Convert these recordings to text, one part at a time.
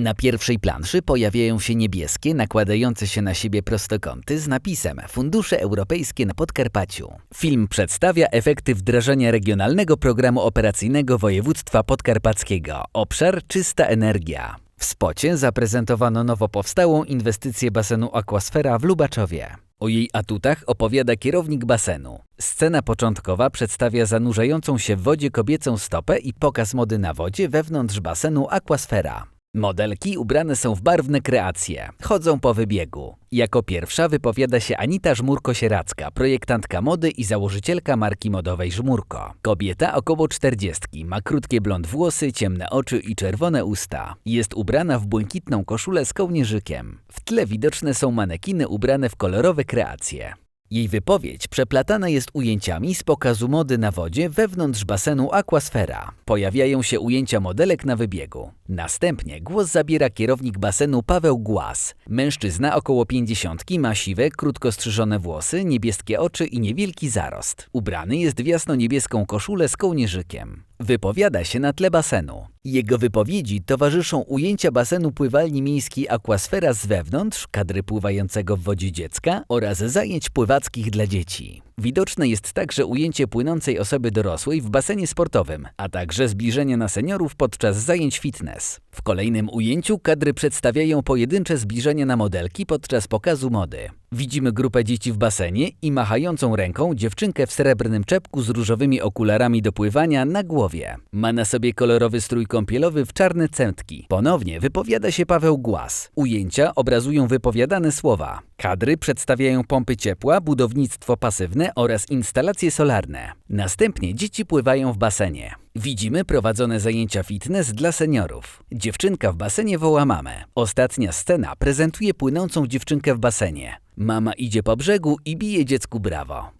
Na pierwszej planszy pojawiają się niebieskie, nakładające się na siebie prostokąty z napisem Fundusze Europejskie na Podkarpaciu. Film przedstawia efekty wdrażania regionalnego programu operacyjnego województwa podkarpackiego. Obszar Czysta Energia. W spocie zaprezentowano nowo powstałą inwestycję basenu Aquasfera w Lubaczowie. O jej atutach opowiada kierownik basenu. Scena początkowa przedstawia zanurzającą się w wodzie kobiecą stopę i pokaz mody na wodzie wewnątrz basenu Aquasfera. Modelki ubrane są w barwne kreacje, chodzą po wybiegu. Jako pierwsza wypowiada się Anita Żmurko-Sieracka, projektantka mody i założycielka marki modowej Żmurko. Kobieta około czterdziestki, ma krótkie blond włosy, ciemne oczy i czerwone usta. Jest ubrana w błękitną koszulę z kołnierzykiem. W tle widoczne są manekiny ubrane w kolorowe kreacje. Jej wypowiedź przeplatana jest ujęciami z pokazu mody na wodzie wewnątrz basenu Aquasfera. Pojawiają się ujęcia modelek na wybiegu. Następnie głos zabiera kierownik basenu Paweł Głaz. Mężczyzna około pięćdziesiątki ma siwe, krótko strzyżone włosy, niebieskie oczy i niewielki zarost. Ubrany jest w jasno-niebieską koszulę z kołnierzykiem. Wypowiada się na tle basenu. Jego wypowiedzi towarzyszą ujęcia basenu pływalni miejskiej Aquasfera z wewnątrz, kadry pływającego w wodzie dziecka oraz zajęć pływackich dla dzieci. Widoczne jest także ujęcie płynącej osoby dorosłej w basenie sportowym, a także zbliżenie na seniorów podczas zajęć fitness. W kolejnym ujęciu kadry przedstawiają pojedyncze zbliżenia na modelki podczas pokazu mody. Widzimy grupę dzieci w basenie i machającą ręką dziewczynkę w srebrnym czepku z różowymi okularami do pływania na głowie. Ma na sobie kolorowy strój kąpielowy w czarne centki. Ponownie wypowiada się Paweł Głaz. Ujęcia obrazują wypowiadane słowa. Kadry przedstawiają pompy ciepła, budownictwo pasywne oraz instalacje solarne. Następnie dzieci pływają w basenie. Widzimy prowadzone zajęcia fitness dla seniorów. Dziewczynka w basenie woła mamę. Ostatnia scena prezentuje płynącą dziewczynkę w basenie. Mama idzie po brzegu i bije dziecku brawo.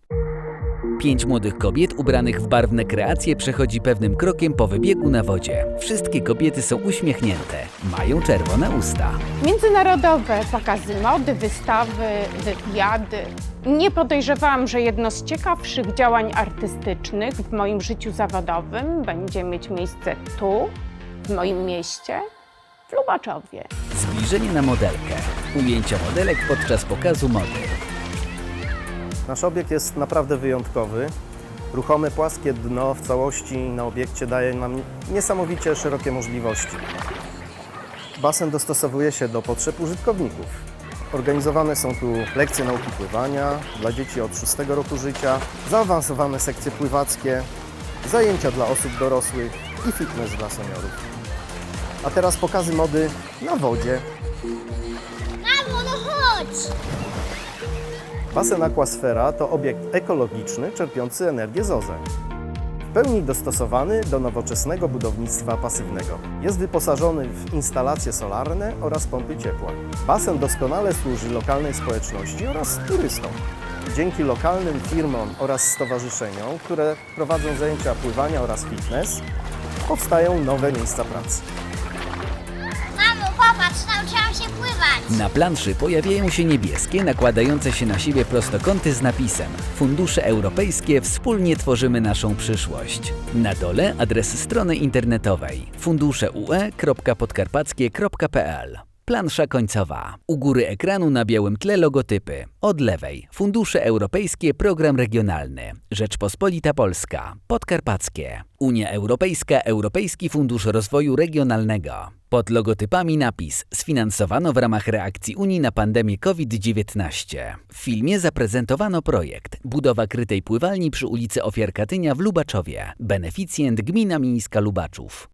Pięć młodych kobiet ubranych w barwne kreacje przechodzi pewnym krokiem po wybiegu na wodzie. Wszystkie kobiety są uśmiechnięte, mają czerwone usta. Międzynarodowe pokazy mody, wystawy, wywiady. Nie podejrzewałam, że jedno z ciekawszych działań artystycznych w moim życiu zawodowym będzie mieć miejsce tu, w moim mieście, w Lubaczowie. Zbliżenie na modelkę. Ujęcia modelek podczas pokazu mody. Nasz obiekt jest naprawdę wyjątkowy. Ruchome, płaskie dno w całości na obiekcie daje nam niesamowicie szerokie możliwości. Basen dostosowuje się do potrzeb użytkowników. Organizowane są tu lekcje nauki pływania dla dzieci od 6 roku życia, zaawansowane sekcje pływackie, zajęcia dla osób dorosłych i fitness dla seniorów. A teraz pokazy mody na wodzie. Mamo, no chodź! Basen Aquasfera to obiekt ekologiczny czerpiący energię z OZE. W pełni dostosowany do nowoczesnego budownictwa pasywnego. Jest wyposażony w instalacje solarne oraz pompy ciepła. Basen doskonale służy lokalnej społeczności oraz turystom. Dzięki lokalnym firmom oraz stowarzyszeniom, które prowadzą zajęcia pływania oraz fitness, powstają nowe miejsca pracy. Popatrz, nauczyłam się pływać! Na planszy pojawiają się niebieskie, nakładające się na siebie prostokąty z napisem Fundusze Europejskie wspólnie tworzymy naszą przyszłość. Na dole adres strony internetowej funduszeue.podkarpackie.pl Plansza końcowa. U góry ekranu na białym tle logotypy. Od lewej Fundusze Europejskie Program Regionalny. Rzeczpospolita Polska. Podkarpackie. Unia Europejska Europejski Fundusz Rozwoju Regionalnego. Pod logotypami napis sfinansowano w ramach reakcji Unii na pandemię COVID-19. W filmie zaprezentowano projekt budowa krytej pływalni przy ulicy Ofiar Katynia w Lubaczowie. Beneficjent Gmina Miejska Lubaczów.